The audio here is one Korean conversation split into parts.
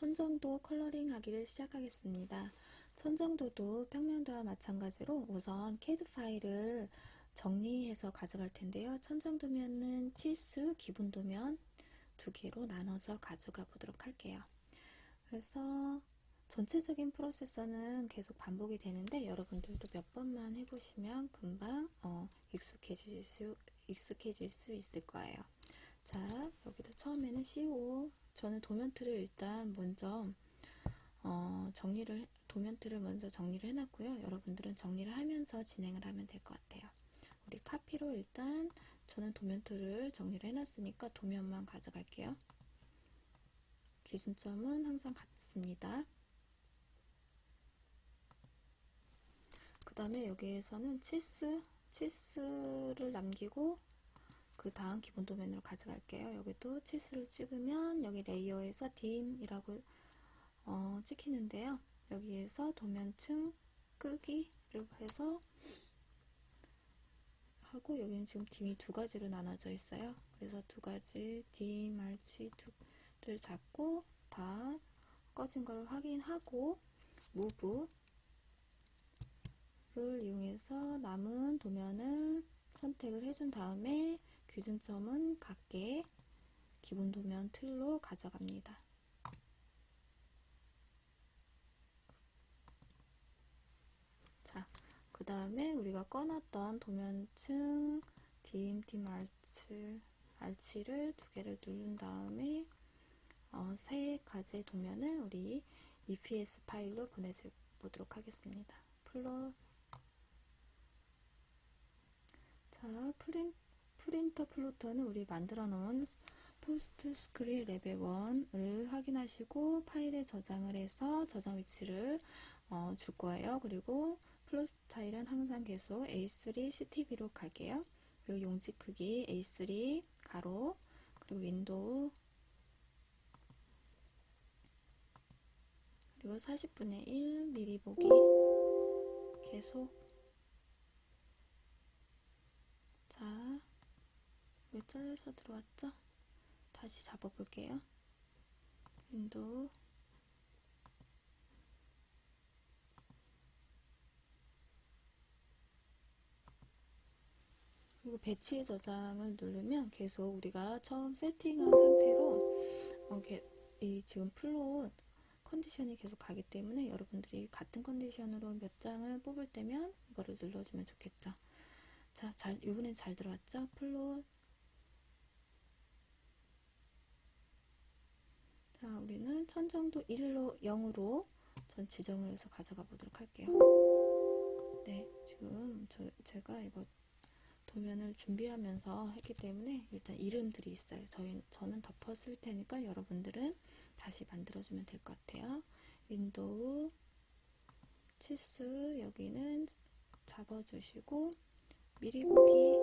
천정도 컬러링 하기를 시작하겠습니다. 천정도도 평면도와 마찬가지로 우선 CAD 파일을 정리해서 가져갈 텐데요. 천정도면은 치수, 기본도면 두 개로 나눠서 가져가 보도록 할게요. 그래서 전체적인 프로세서는 계속 반복이 되는데 여러분들도 몇 번만 해보시면 금방 어, 익숙해질 수 익숙해질 수 있을 거예요. 자 여기도 처음에는 CO 저는 도면틀을 일단 먼저 어, 정리를 도면틀을 먼저 정리를 해놨고요. 여러분들은 정리를 하면서 진행을 하면 될 것 같아요. 우리 카피로 일단 저는 도면틀을 정리를 해놨으니까 도면만 가져갈게요. 기준점은 항상 같습니다. 그 다음에 여기에서는 치수, 치수를 남기고 그 다음 기본 도면으로 가져갈게요. 여기도 치수를 찍으면 여기 레이어에서 딤이라고 어, 찍히는데요. 여기에서 도면층 끄기를 해서 하고 여기는 지금 딤이 두 가지로 나눠져 있어요. 그래서 두 가지 딤, 알치 를 잡고 다 꺼진 걸 확인하고 무브 를 이용해서 남은 도면을 선택을 해준 다음에 기준점은 각계 기본 도면 틀로 가져갑니다. 자, 그 다음에 우리가 꺼놨던 도면층 dim arch, arch를 두 개를 누른 다음에 어, 세 가지 도면을 우리 EPS 파일로 보내보도록 하겠습니다. 플롯 자, 프린, 프린터 플로터는 우리 만들어 놓은 포스트 스크린 레벨 1을 확인하시고 파일에 저장을 해서 저장 위치를 어, 줄 거예요. 그리고 플롯 스타일은 항상 계속 A3 CTB로 갈게요. 그리고 용지 크기 A3 가로 그리고 윈도우 그리고 40분의 1 미리 보기 계속 자, 왜 잘려서 들어왔죠? 다시 잡아볼게요. 윈도우 그리고 배치의 저장을 누르면 계속 우리가 처음 세팅한 상태로 어, 이 지금 플롯 컨디션이 계속 가기 때문에 여러분들이 같은 컨디션으로 몇 장을 뽑을 때면 이거를 눌러주면 좋겠죠. 자, 잘, 이번엔 잘 들어왔죠? 플롯. 자, 우리는 천정도 1로, 0으로 전 지정을 해서 가져가 보도록 할게요. 네, 지금 저, 제가 이거 도면을 준비하면서 했기 때문에 일단 이름들이 있어요. 저희, 저는 덮었을 테니까 여러분들은 다시 만들어주면 될 것 같아요. 윈도우, 치수, 여기는 잡아주시고, 미리 보기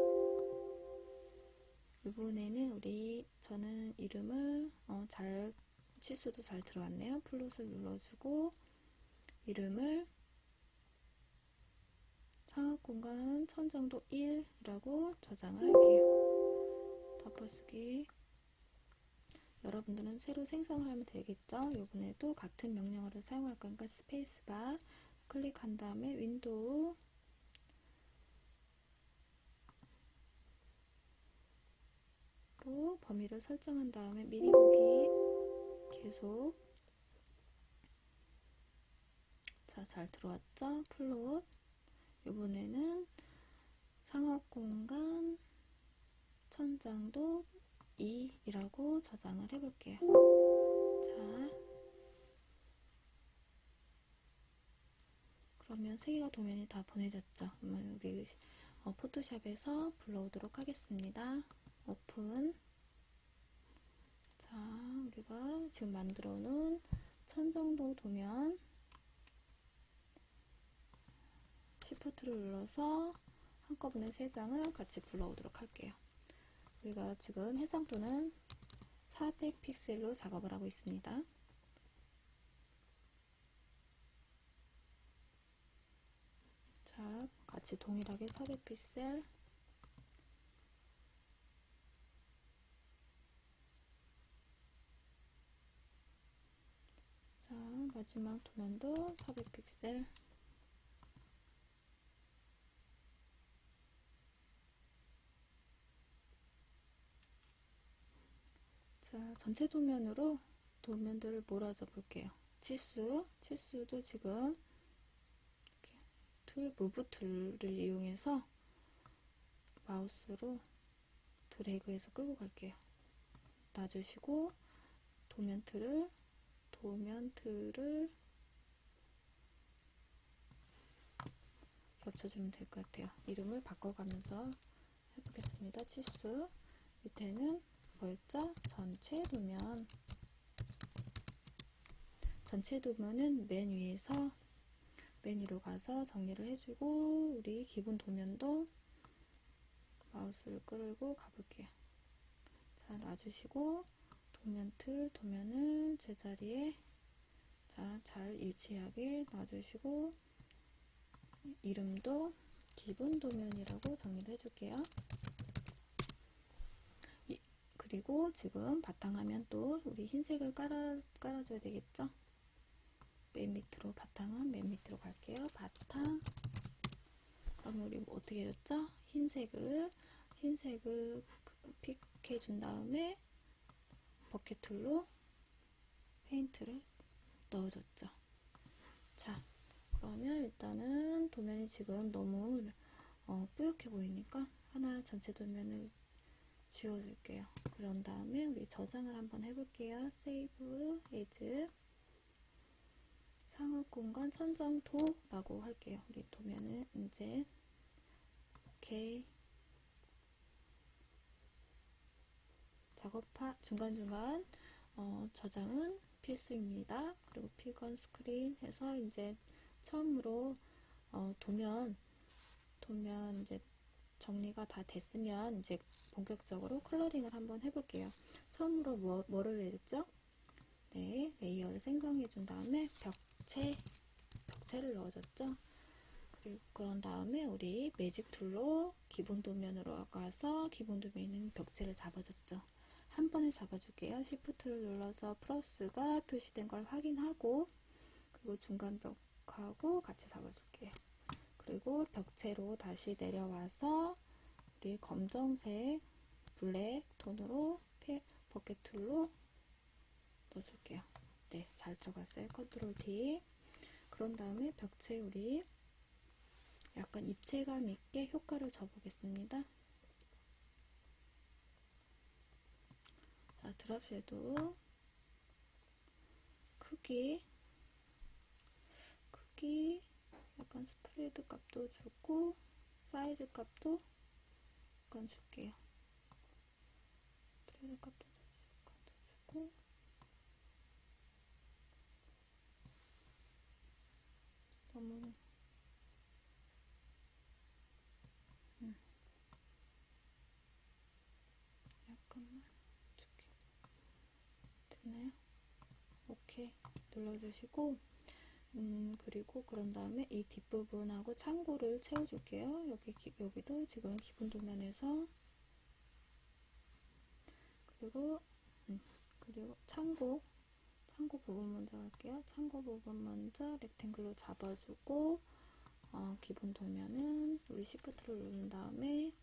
이번에는 우리 저는 이름을 어, 잘 치수도 잘 들어왔네요. 플롯을 눌러주고 이름을 상업 공간 천정도 1이라고 저장을 할게요. 덮어쓰기 여러분들은 새로 생성을 하면 되겠죠? 이번에도 같은 명령어를 사용할 거니까 스페이스바 클릭한 다음에 윈도우 로 범위를 설정한 다음에 미리 보기 계속 자 잘 들어왔죠? 플롯 이번에는 상업 공간 천장도 2이라고 저장을 해볼게요. 자, 그러면 세 개가 도면이 다 보내졌죠. 그러면 우리 어, 포토샵에서 불러오도록 하겠습니다. 오픈 자 우리가 지금 만들어 놓은 천 정도 도면 시프트를 눌러서 한꺼번에 세 장을 같이 불러오도록 할게요. 우리가 지금 해상도는 400 픽셀로 작업을 하고 있습니다. 자 같이 동일하게 400 픽셀 마지막 도면도 400픽셀 자, 전체 도면으로 도면들을 몰아줘 볼게요. 치수, 치수도 지금 툴, 무브 툴을 이용해서 마우스로 드래그해서 끌고 갈게요. 놔주시고 도면 틀을 도면 틀을 겹쳐주면 될 것 같아요. 이름을 바꿔가면서 해보겠습니다. 치수 밑에는 뭐였죠? 전체 도면 전체 도면은 맨 위에서 메뉴로 가서 정리를 해주고 우리 기본 도면도 마우스를 끌고 가볼게요. 자 놔주시고 도면 틀 도면을 제자리에 자, 잘 일치하게 놔주시고 이름도 기본 도면이라고 정리를 해줄게요. 이, 그리고 지금 바탕화면 또 우리 흰색을 깔아, 깔아줘야 되겠죠? 맨 밑으로 바탕은 맨 밑으로 갈게요. 바탕 그럼 우리 뭐 어떻게 해줬죠? 흰색을 흰색을 픽해 준 다음에 버켓 툴로 페인트를 넣어줬죠. 자, 그러면 일단은 도면이 지금 너무 어, 뿌옇게 보이니까 하나 전체 도면을 지워줄게요. 그런 다음에 우리 저장을 한번 해볼게요. Save as 상업 공간 천정도라고 할게요. 우리 도면은 이제 오케이 작업하 중간중간 어, 저장은 필수입니다. 그리고 피건 스크린 해서 이제 처음으로 어, 도면 도면 이제 정리가 다 됐으면 이제 본격적으로 컬러링을 한번 해볼게요. 처음으로 뭐, 뭐를 내줬죠? 네, 레이어를 생성해 준 다음에 벽체 벽체를 넣어줬죠. 그리고 그런 다음에 우리 매직 툴로 기본 도면으로 가서 기본 도면에 있는 벽체를 잡아줬죠. 한 번에 잡아줄게요. Shift를 눌러서 플러스가 표시된 걸 확인하고 그리고 중간 벽하고 같이 잡아줄게요. 그리고 벽체로 다시 내려와서 우리 검정색 블랙 톤으로 버켓 툴로 넣어줄게요. 네, 잘 들어갔어요. 컨트롤 D. 그런 다음에 벽체 우리 약간 입체감 있게 효과를 줘보겠습니다. 자, 드랍 섀도우 크기 크기 약간 스프레드 값도 주고 사이즈 값도 약간 줄게요. 스프레드 값도 주고 너무 음. 약간만 줄게 됐나요? 오케이 눌러주시고 음 그리고 그런 다음에 이 뒷부분하고 창고를 채워줄게요. 여기 여기도 지금 기본 도면에서 그리고 음, 그리고 창고 창고 부분 먼저 할게요. 창고 부분 먼저 렉탱글로 잡아주고 어, 기본 도면은 우리 시프트를 누른 다음에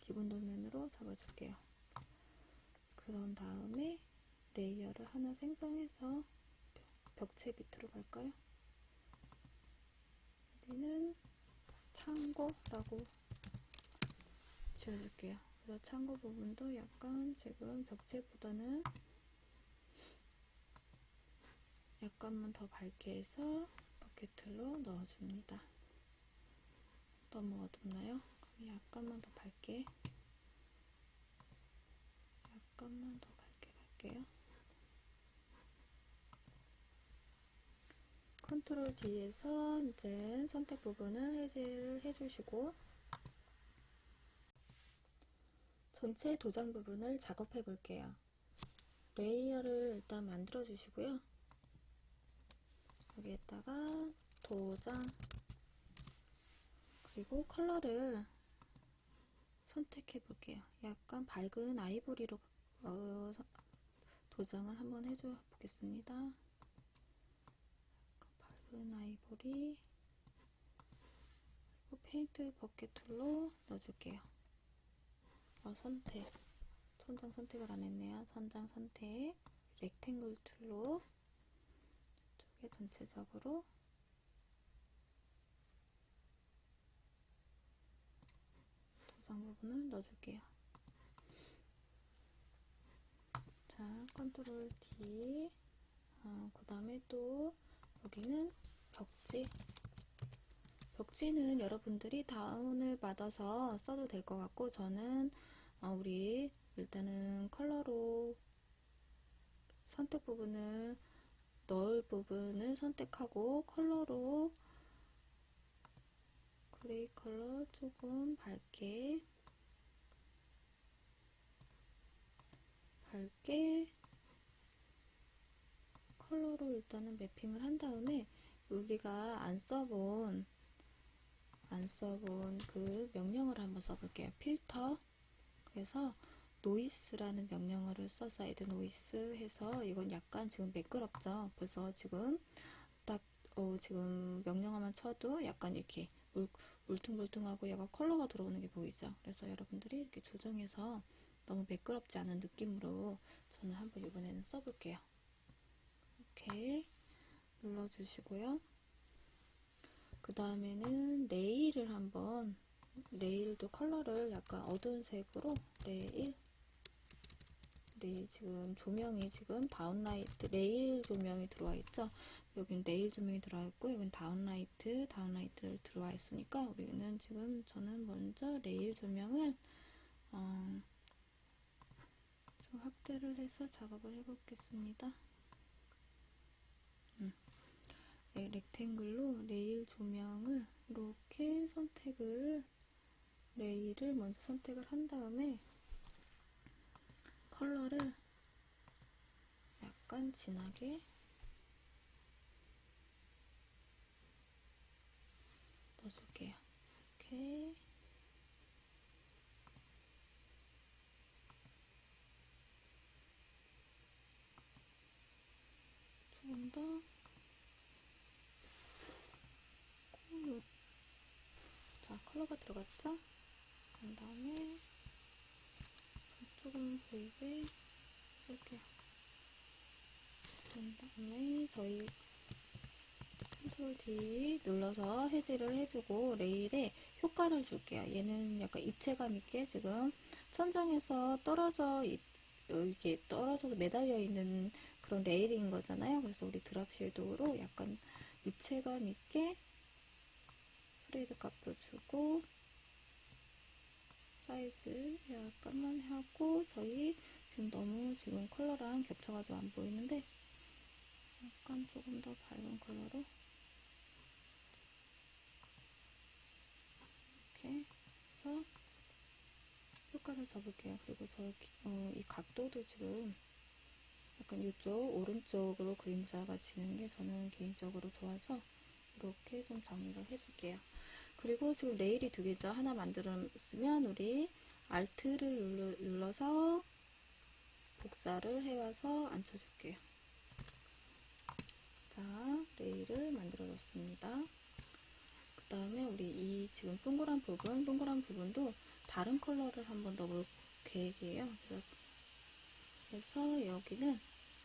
기본 도면으로 잡아줄게요. 그런 다음에 레이어를 하나 생성해서 벽체 밑으로 갈까요? 여기는 창고라고 지어줄게요. 그래서 창고 부분도 약간 지금 벽체보다는 약간만 더 밝게 해서 버켓틀로 넣어줍니다. 너무 어둡나요? 그럼 약간만 더 밝게 약간만 더 밝게 갈게요. 컨트롤 D에서 이제 선택 부분을 해제를 해주시고 전체 도장 부분을 작업해 볼게요. 레이어를 일단 만들어 주시고요. 여기에다가 도장 그리고 컬러를 선택해 볼게요. 약간 밝은 아이보리로 어, 도장을 한번 해줘 보겠습니다. 붉은 아이보리 그리고 페인트 버켓 툴로 넣어줄게요. 어, 선택. 천장 선택을 안 했네요. 천장 선택. 렉탱글 툴로 이쪽에 전체적으로 도장 부분을 넣어줄게요. 자, 컨트롤 D. 어, 그 다음에 또 여기는 벽지. 벽지는 여러분들이 다운을 받아서 써도 될 것 같고 저는 어, 우리 일단은 컬러로 선택 부분을 넣을 부분을 선택하고 컬러로 그레이 컬러 조금 밝게 밝게 컬러로 일단은 매핑을 한 다음에 우리가 안 써본 안 써본 그 명령어를 한번 써볼게요. 필터 그래서 노이스라는 명령어를 써서 애드 노이스 해서 이건 약간 지금 매끄럽죠. 벌써 지금 딱 어, 지금 명령어만 쳐도 약간 이렇게 울, 울퉁불퉁하고 얘가 컬러가 들어오는 게 보이죠. 그래서 여러분들이 이렇게 조정해서 너무 매끄럽지 않은 느낌으로 저는 한번 이번에는 써볼게요. 이렇게 눌러주시고요. 그 다음에는 레일을 한번 레일도 컬러를 약간 어두운 색으로 레일 레일 지금 조명이 지금 다운라이트 레일 조명이 들어와 있죠 여긴 레일 조명이 들어와 있고 여긴 다운라이트 다운라이트 들어와 있으니까 우리는 지금 저는 먼저 레일 조명을 어, 좀 확대를 해서 작업을 해 보겠습니다 음. 네, 렉탱글로 레일 조명을 이렇게 선택을 레일을 먼저 선택을 한 다음에 컬러를 약간 진하게 넣어줄게요. 이렇게 조금 더 콩. 자, 컬러가 들어갔죠? 그 다음에 조금 보이게 해줄게요. 그 다음에 저희 컨트롤 D 눌러서 해지를 해주고 레일에 효과를 줄게요. 얘는 약간 입체감 있게 지금 천장에서 떨어져 이렇게 떨어져서 매달려 있는 그런 레일인 거잖아요. 그래서 우리 드랍 섀도우로 약간 입체감 있게 스프레이드 값도 주고 사이즈 약간만 하고 저희 지금 너무 지금 컬러랑 겹쳐가지고 안 보이는데 약간 조금 더 밝은 컬러로 이렇게 해서 효과를 줘볼게요. 그리고 저, 어, 이 각도도 지금 약간 이쪽 오른쪽으로 그림자가 지는 게 저는 개인적으로 좋아서 이렇게 좀 정리를 해줄게요. 그리고 지금 레일이 두 개죠. 하나 만들었으면 우리 알트를 눌러서 복사를 해와서 앉혀줄게요. 자, 레일을 만들어줬습니다. 그 다음에 우리 이 지금 동그란 부분, 동그란 부분도 다른 컬러를 한번 넣어볼 계획이에요. 그래서 여기는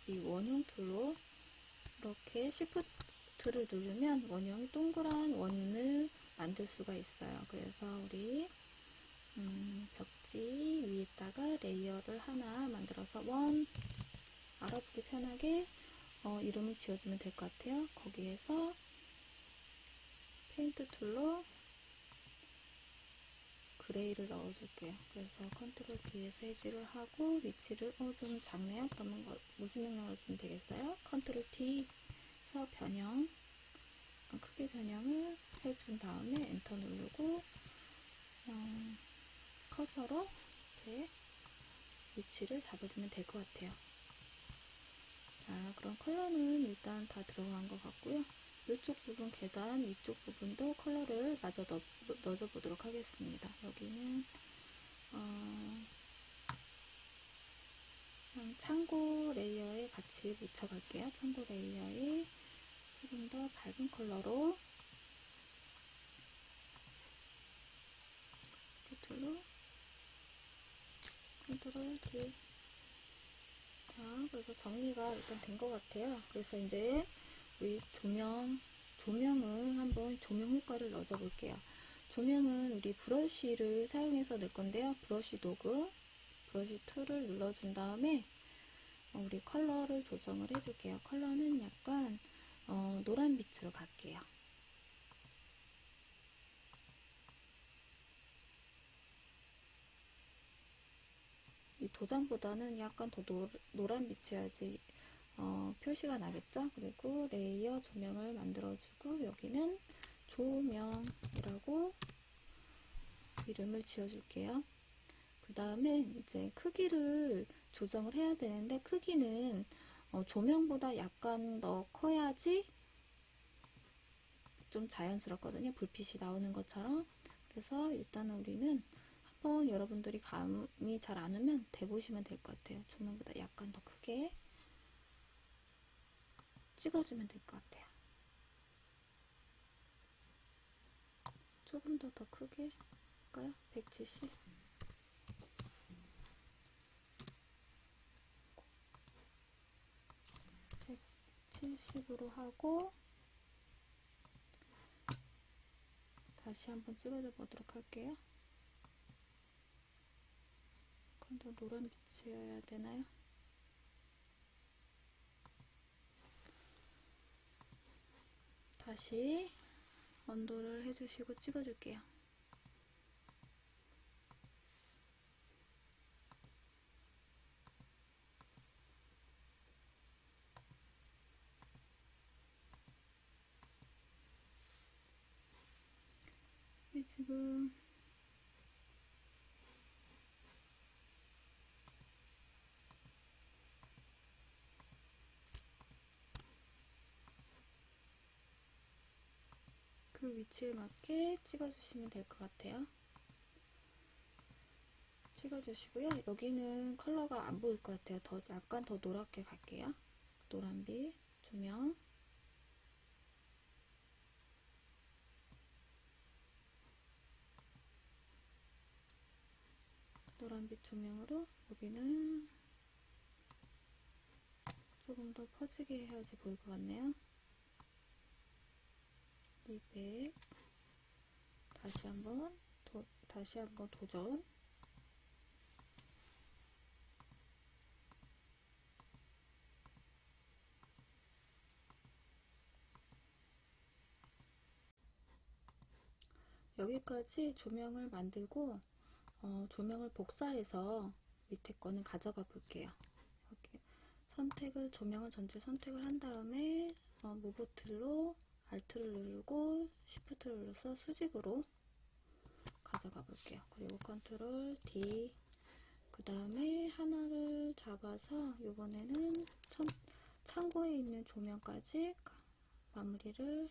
이 원형 툴로 이렇게 시 프트를 누르면 원형이 동그란 원을 만들 수가 있어요. 그래서 우리 음, 벽지 위에다가 레이어를 하나 만들어서 원 알아보기 편하게 어, 이름을 지어주면 될 것 같아요. 거기에서 페인트 툴로 그레이를 넣어줄게요. 그래서 컨트롤 D에서 해지를 하고 위치를 어, 좀 작네요. 그러면 뭐, 무슨 명령을 쓰면 되겠어요? 컨트롤 D 에서 변형 크게 변형을 해준 다음에 엔터 누르고 어, 커서로 이렇게 위치를 잡아주면 될 것 같아요. 자, 그럼 컬러는 일단 다 들어간 것 같고요. 이쪽 부분 계단 위쪽 부분도 컬러를 마저 넣, 넣어줘 보도록 하겠습니다. 여기는 어, 창고 레이어에 같이 묻혀갈게요. 창고 레이어에 조금 더 밝은 컬러로 툴로 컨트롤 D 자 그래서 정리가 일단 된 것 같아요. 그래서 이제 우리 조명 조명을 한번 조명 효과를 넣어 볼게요. 조명은 우리 브러쉬를 사용해서 넣을 건데요. 브러쉬 도구 브러쉬 툴을 눌러준 다음에 우리 컬러를 조정을 해줄게요. 컬러는 약간 어, 노란 빛으로 갈게요 이 도장보다는 약간 더 노, 노란 빛이어야지 어, 표시가 나겠죠? 그리고 레이어 조명을 만들어주고 여기는 조명이라고 이름을 지어줄게요. 그 다음에 이제 크기를 조정을 해야 되는데 크기는 어, 조명보다 약간 더 커야지 좀 자연스럽거든요. 불빛이 나오는 것처럼. 그래서 일단은 우리는 한번 여러분들이 감이 잘 안 오면 대보시면 될 것 같아요. 조명보다 약간 더 크게 찍어주면 될 것 같아요. 조금 더 더 크게 할까요? 170 170으로 하고 다시 한번 찍어줘 보도록 할게요. 더 노란 빛이어야 되나요? 다시 언도를 해주시고 찍어줄게요. 지금 그 위치에 맞게 찍어주시면 될 것 같아요. 찍어주시고요. 여기는 컬러가 안 보일 것 같아요. 더 약간 더 노랗게 갈게요. 노란빛 조명 노란빛 조명으로 여기는 조금 더 퍼지게 해야지 보일 것 같네요. 200 다시 한번 도, 다시 한번 도전 여기까지 조명을 만들고 어, 조명을 복사해서 밑에 거는 가져가 볼게요. 이렇게 선택을 조명을 전체 선택을 한 다음에 어, 무브 툴로 Alt를 누르고 Shift를 눌러서 수직으로 가져가 볼게요. 그리고 컨트롤 D 그 다음에 하나를 잡아서 이번에는 창고에 있는 조명까지 마무리를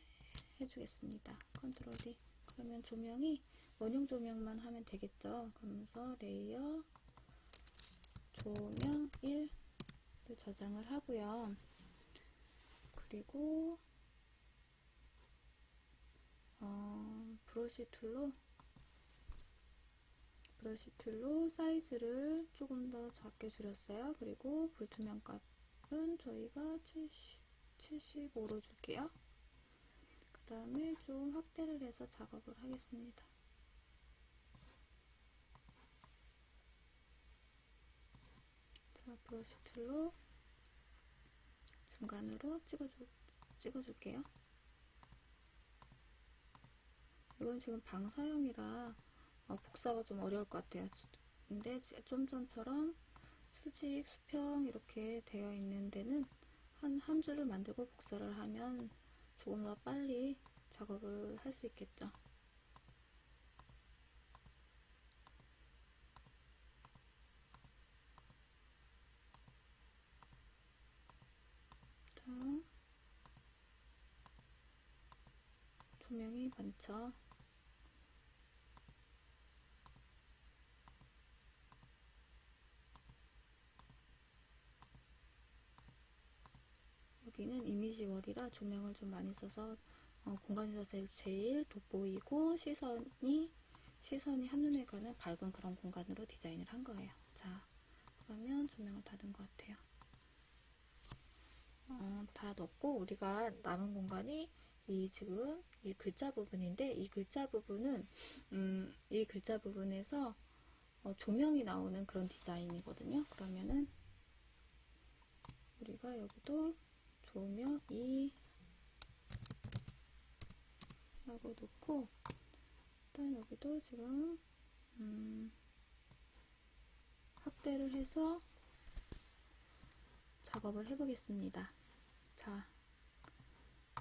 해주겠습니다. 컨트롤 D 그러면 조명이 원형 조명만 하면 되겠죠. 그러면서 레이어 조명 1을 저장을 하고요. 그리고 어, 브러쉬 툴로 브러쉬 툴로 사이즈를 조금 더 작게 줄였어요. 그리고 불투명 값은 저희가 70, 75로 줄게요. 그 다음에 좀 확대를 해서 작업을 하겠습니다. 자, 브러쉬 툴로 중간으로 찍어줄, 찍어줄게요. 이건 지금 방사용이라 어, 복사가 좀 어려울 것 같아요. 근데 좀 전처럼 수직, 수평 이렇게 되어 있는 데는 한, 한 줄을 만들고 복사를 하면 조금 더 빨리 작업을 할 수 있겠죠. 자, 조명이 많죠. 여기는 이미지 월이라 조명을 좀 많이 써서 어, 공간에서 제일, 제일 돋보이고 시선이 시선이 한눈에 가는 밝은 그런 공간으로 디자인을 한 거예요. 자, 그러면 조명을 다든것 같아요. 어, 다 넣고 우리가 남은 공간이 이 지금 이 글자 부분인데 이 글자 부분은 음, 이 글자 부분에서 어, 조명이 나오는 그런 디자인이거든요. 그러면은 우리가 여기도 조명이 라고 놓고 일단 여기도 지금 음, 확대를 해서 작업을 해보겠습니다. 자,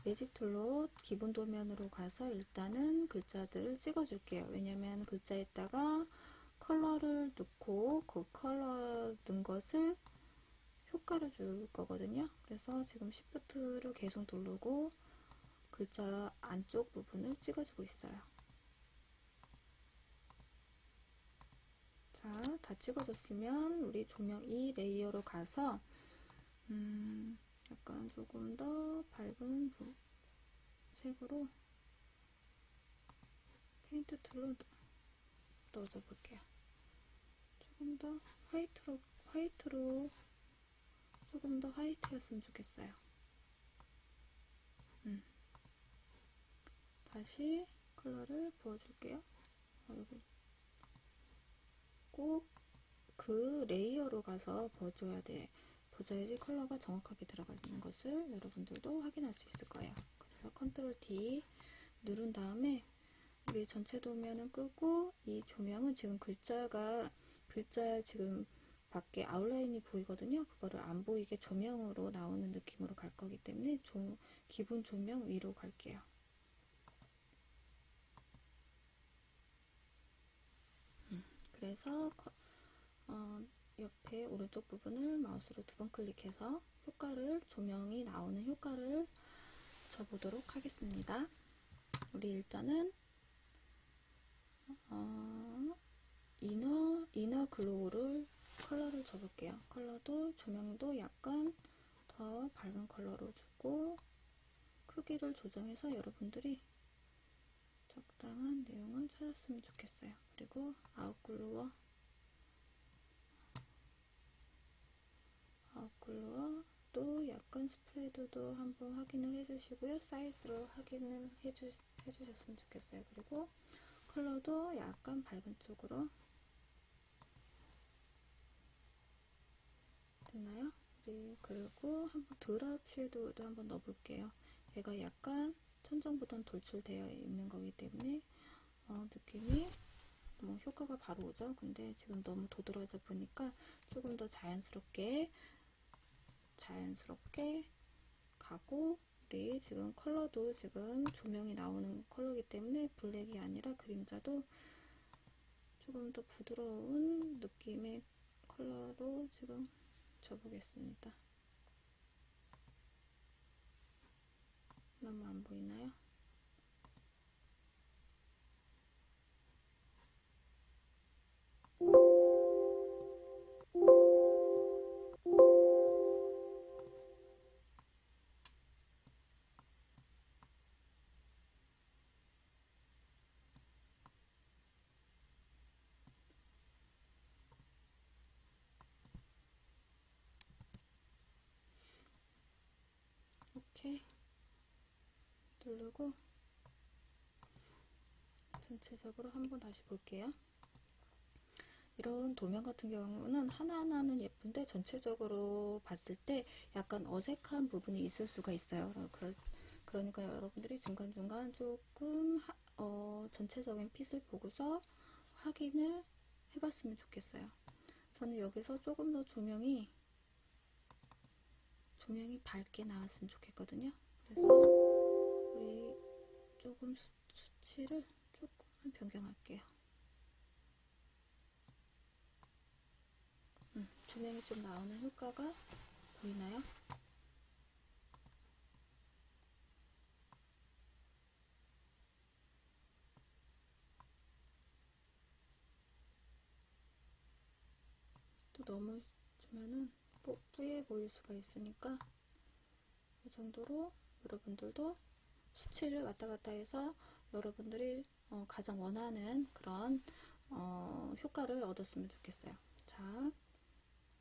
매직 툴로 기본 도면으로 가서 일단은 글자들을 찍어 줄게요. 왜냐면 글자에다가 컬러를 넣고 그 컬러 넣은 것을 효과를 줄 거거든요. 그래서 지금 Shift를 계속 누르고 글자 안쪽 부분을 찍어주고 있어요. 자, 다 찍어줬으면 우리 조명 이 레이어로 가서 음, 약간 조금 더 밝은 부, 색으로 페인트 툴로 넣어줘 볼게요. 조금 더 화이트로 화이트로 조금 더 화이트였으면 좋겠어요. 음. 다시 컬러를 부어줄게요. 어, 여기 꼭 그 레이어로 가서 버줘야 돼. 버줘야지 컬러가 정확하게 들어가는 것을 여러분들도 확인할 수 있을 거예요. 그래서 컨트롤 D 누른 다음에 우리 전체 도면은 끄고 이 조명은 지금 글자가 글자 지금 밖에 아웃라인이 보이거든요. 그거를 안 보이게 조명으로 나오는 느낌으로 갈 거기 때문에 조, 기본 조명 위로 갈게요. 음, 그래서 어, 옆에 오른쪽 부분을 마우스로 두 번 클릭해서 효과를 조명이 나오는 효과를 줘보도록 하겠습니다. 우리 일단은 어, 이너 이너 글로우를 컬러를 줘볼게요. 컬러도 조명도 약간 더 밝은 컬러로 주고 크기를 조정해서 여러분들이 적당한 내용을 찾았으면 좋겠어요. 그리고 아웃글로어 아웃글로어 또 약간 스프레드도 한번 확인을 해주시고요. 사이즈로 확인을 해주, 해주셨으면 좋겠어요. 그리고 컬러도 약간 밝은 쪽으로 됐나요? 우리 그리고 한번 드랍 섀도우도 한번 넣어볼게요. 얘가 약간 천정보단 돌출되어 있는 거기 때문에 어, 느낌이 뭐 효과가 바로 오죠. 근데 지금 너무 도드라져 보니까 조금 더 자연스럽게 자연스럽게 가고 우리 지금 컬러도 지금 조명이 나오는 컬러이기 때문에 블랙이 아니라 그림자도 조금 더 부드러운 느낌의 컬러로 지금 줘보겠습니다. 너무 안 보이나요? 이렇게 누르고 전체적으로 한번 다시 볼게요. 이런 도면 같은 경우는 하나하나는 예쁜데 전체적으로 봤을 때 약간 어색한 부분이 있을 수가 있어요. 그러, 그러니까 여러분들이 중간중간 조금 하, 어, 전체적인 핏을 보고서 확인을 해봤으면 좋겠어요. 저는 여기서 조금 더 조명이 조명이 밝게 나왔으면 좋겠거든요. 그래서 우리 조금 수, 수치를 조금만 변경할게요. 음, 조명이 좀 나오는 효과가 보이나요? 또 너무 주면은 뿌, 뿌예 보일 수가 있으니까 이 정도로 여러분들도 수치를 왔다 갔다 해서 여러분들이 어, 가장 원하는 그런 어, 효과를 얻었으면 좋겠어요. 자,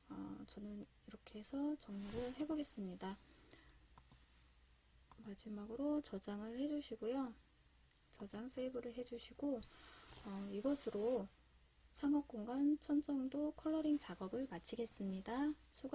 어, 저는 이렇게 해서 정리를 해보겠습니다. 마지막으로 저장을 해주시고요. 저장 세이브를 해주시고 어, 이것으로 상업 공간 천정도 컬러링 작업을 마치겠습니다. 수고